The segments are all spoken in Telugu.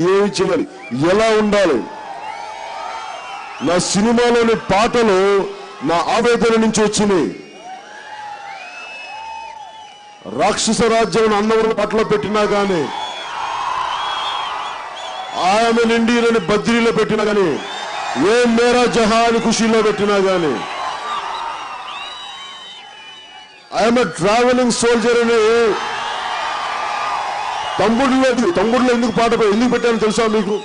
ఏమి చేయాలి. ఎలా ఉండాలి? నా సినిమాలోని పాటలు నా ఆవేదన నుంచి వచ్చినాయి. రాక్షస రాజ్యం అన్నవరం పట్ల పెట్టినా కానీ ఆమె నిండిలని బద్రీలో పెట్టినా కానీ ఏ మేరా అని ఖుషీలో పెట్టినా కానీ ఐఎమ్ ట్రావెలింగ్ సోల్జర్ అని తమ్ముడిలో తమ్ముడిలో ఎందుకు పాట ఎందుకు పెట్టాను తెలుసా మీకు?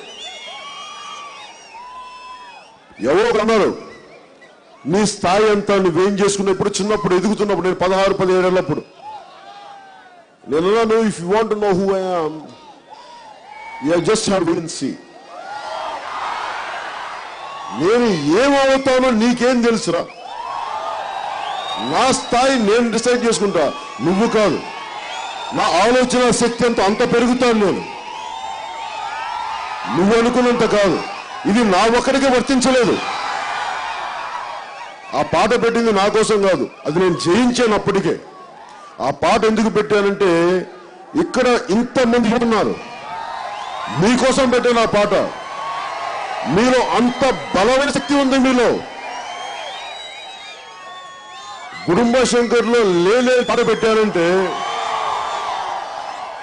ఎవరో అన్నారు నీ స్థాయి అంతా నువ్వేం చేసుకున్నప్పుడు చిన్నప్పుడు ఎదుగుతున్నప్పుడు నేను పదహారు పదిహేడేళ్ళప్పుడు నేను నువ్వు if you want know who I'm you just have win see నేను ఏమవుతానో నీకేం తెలుసురా? నా స్థాయి నేను డిసైడ్ చేసుకుంటా. నువ్వు కాదు. నా ఆలోచన శక్తి అంత అంత పెరుగుతాను నేను. నువ్వు అనుకున్నంత కాదు. ఇది నా ఒక్కడికే వర్తించలేదు. ఆ పాట పెట్టింది నా కోసం కాదు. అది నేను జయించాను అప్పటికే. ఆ పాట ఎందుకు పెట్టానంటే ఇక్కడ ఇంతమంది ఉన్నారు. మీకోసం పెట్టాను ఆ పాట. మీలో అంత బలమైన శక్తి ఉంది మీలో. కుటుంబ శంకర్లో లేలే పాట పెట్టారంటే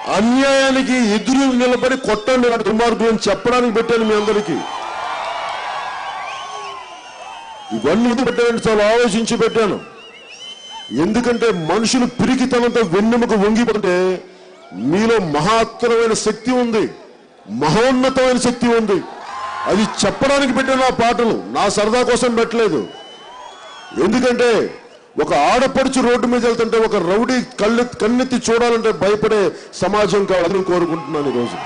అన్యాయానికి ఎదురు నిలబడి కొట్టండి వాడి దుర్మార్గులు అని చెప్పడానికి పెట్టాను మీ అందరికీ. ఇవన్నీ ఎందుకు పెట్టానంటే చాలా ఆలోచించి పెట్టాను. ఎందుకంటే మనుషులు పిరికితనంతో వెన్నెముక వంగిపోతే మీలో మహాత్తరమైన శక్తి ఉంది. మహోన్నతమైన శక్తి ఉంది. అది చెప్పడానికి పెట్టిన ఆ పాటలు నా సరదా కోసం పెట్టలేదు. ఎందుకంటే ఒక ఆడపడుచు రోడ్డు మీద వెళ్తుంటే ఒక రౌడీ కళ్ళు కన్నెత్తి చూడాలంటే భయపడే సమాజం కావాలని కోరుకుంటున్నాను ఈరోజు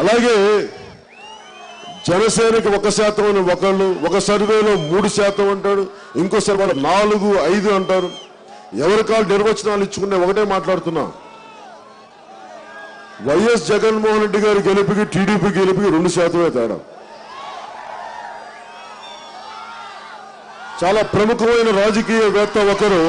అలాగే జనసేనకి ఒక శాతం అని ఒకళ్ళు ఒక సర్వేలో మూడు శాతం అంటాడు ఇంకో సర్వేలో నాలుగు ఐదు అంటారు. ఎవరి కాళ్ళు నిర్వచనాలు ఇచ్చుకునే ఒకటే మాట్లాడుతున్నా. వైఎస్ జగన్మోహన్ రెడ్డి గారి గెలుపుకి టీడీపీ గెలుపుకి రెండు శాతమే తేడా. చాలా ప్రముఖమైన రాజకీయవేత్త ఒకరు